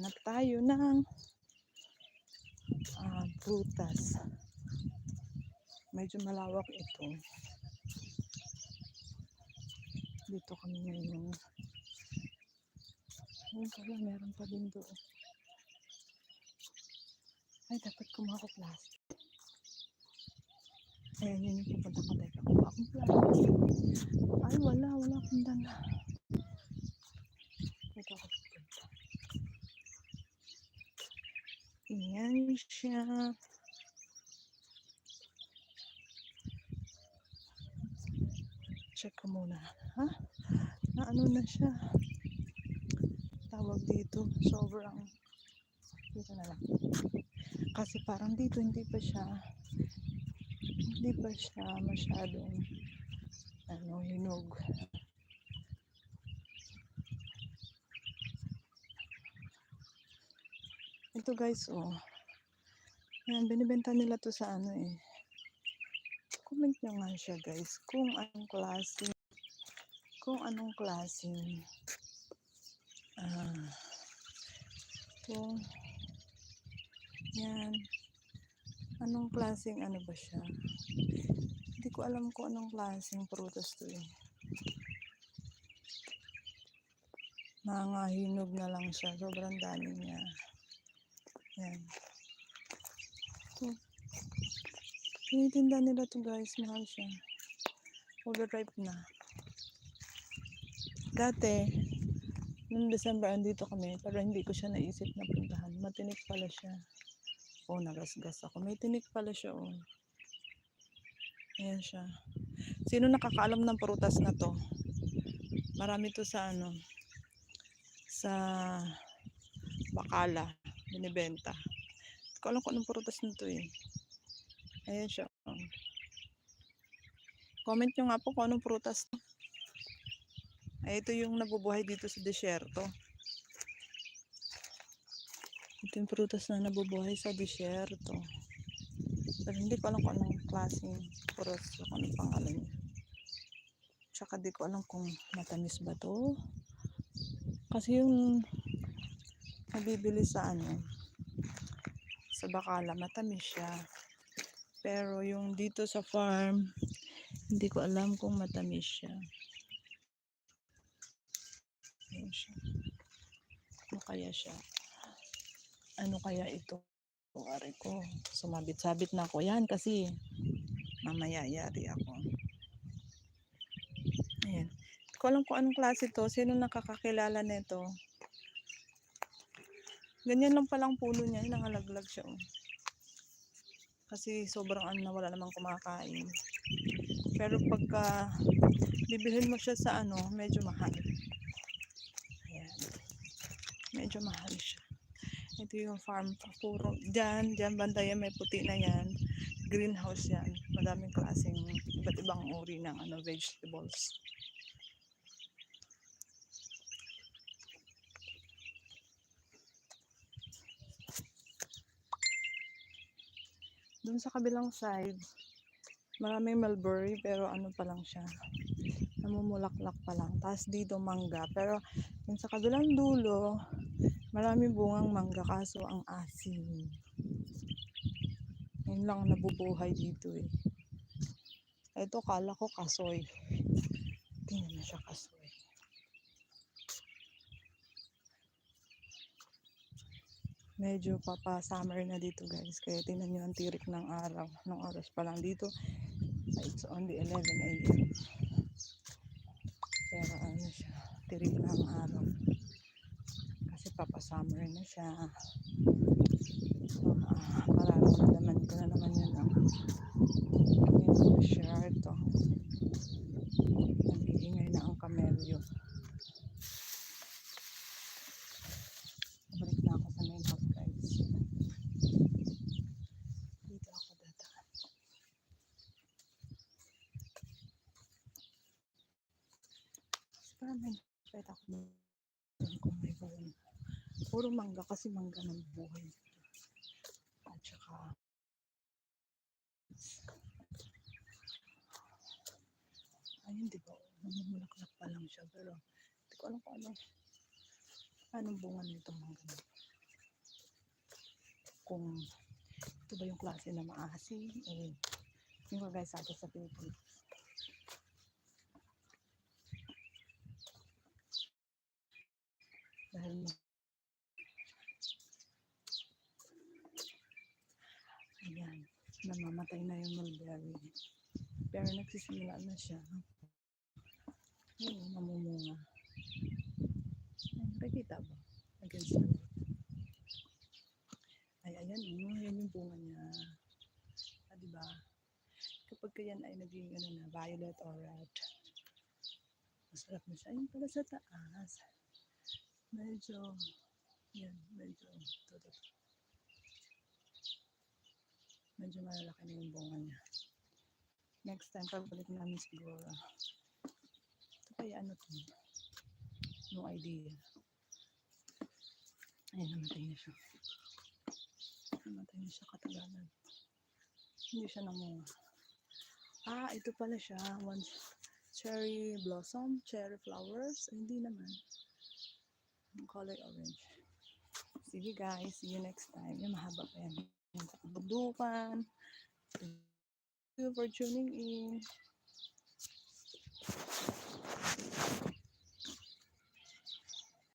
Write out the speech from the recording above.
Hanap tayo ng ah, prutas. Medyo malawak ito. Dito kami ngayon. Ayun pala, meron pa din doon. Ay, dapat kumuha ko plastic. Ayan, yun yung pupunta ko. Teka, kumuha akong plastic. Ay, wala, wala akong dala. Teka, ako pupunta. Ayan siya. Check ko muna. Ha? Na ano na siya? Tawag dito. Sobrang. Dito na lang. Kasi parang dito hindi pa siya hindi pa siya masyadong ano, hinog. Ito guys, oh. Ayan, binibenta nila to sa ano eh. Comment nyo nga siya guys, kung anong klase, kung anong klase, ah, kung, yan, anong klaseng ano ba siya. Hindi ko alam kung anong klaseng prutas to eh. Nangahinog na lang siya, sobrang dami niya. Yan. Ito. Tinitinda nila to guys, mahal siya. Overripe na. Dati, noong December andito kami, pero hindi ko siya naisip na puntahan. Matinik pala siya. Oh, nagasgas ako. May tinik pala siya, oh. Ayan siya. Sino nakakaalam ng prutas na to? Marami to sa ano, sa Bakala, binibenta. Hindi ko alam kung anong prutas na to eh. Ayan siya. oh. Comment nyo nga po kung anong prutas to. Ay, ito yung nabubuhay dito sa desyerto. Ito yung prutas na nabubuhay sa desyerto. Pero hindi ko alam kung anong klaseng prutas kung anong pangalan niya. Tsaka di ko alam kung matamis ba to. Kasi yung nabibili sa ano, sa Bakala, matamis siya. Pero yung dito sa farm, hindi ko alam kung matamis siya. Siya. Ano kaya siya? Ano kaya ito? Ari ko. Sumabit-sabit na ako yan kasi mamaya yari ako. Ayan. Hindi ko alam kung anong klase to. Sino nakakakilala nito? Ganyan lang palang puno niya. Nangalaglag siya. Oh. Kasi sobrang ano na wala namang kumakain. Pero pagka bibilhin mo siya sa ano, medyo mahal. Ayan. Medyo mahal siya. Ito yung farm. Puro, dyan, dyan banda yan, may puti na yan. Greenhouse yan. Madaming klaseng iba't ibang uri ng ano, vegetables. Doon sa kabilang side, maraming mulberry pero ano pa lang siya. Namumulaklak pa lang. Tapos dito mangga. Pero yung sa kabilang dulo, maraming bungang mangga kaso ang asim. Yun lang ang nabubuhay dito eh. Ito kala ko kasoy. Hindi naman siya kasoy. Medyo papa-summer na dito guys. Kaya tingnan nyo ang tirik ng araw. Nung oras pa lang dito. It's only 11 a.m. Pero ano siya. Tirik ang araw. Kasi papa-summer na siya. So, ah, mararamdaman ko na naman yun ang yung masyado. Nag-iingay na ang kamelyo. Balik na ako sa main house guys. Dito ako dadaan. Para may ako doon kung may buong. Puro mangga kasi mangga ng buhay. At saka ayun di ba namumulaklak pa lang siya pero hindi ko alam kung ano anong bunga nito mangga na. kung ito ba yung klase na maasim o yung kagaya sa atin sa Pilipinas. Dahil Ayan, namamatay na yung mulberry. Pero nagsisimula na siya. Ayun, namumunga. Ay, nakikita ba? Against the light. Ay, ayan, oh, yan yung bunga niya. Ah, di ba? Kapag yan ay naging ano na, violet or red, masarap na siya. Ayun pala sa taas. Medyo, yan, medyo, ito. Medyo malalaki na yung bunga niya. Next time, pagbalik namin siguro. Ito kaya ano to? No idea. Ay, namatay na siya. Namatay na siya katagalan. Hindi siya namunga. Ah, ito pala siya. One cherry blossom, cherry flowers. Ay, hindi naman. Yung color orange. Sige guys, see you next time. Yung mahaba pa yan. Yung kabundukan. Thank you for tuning in.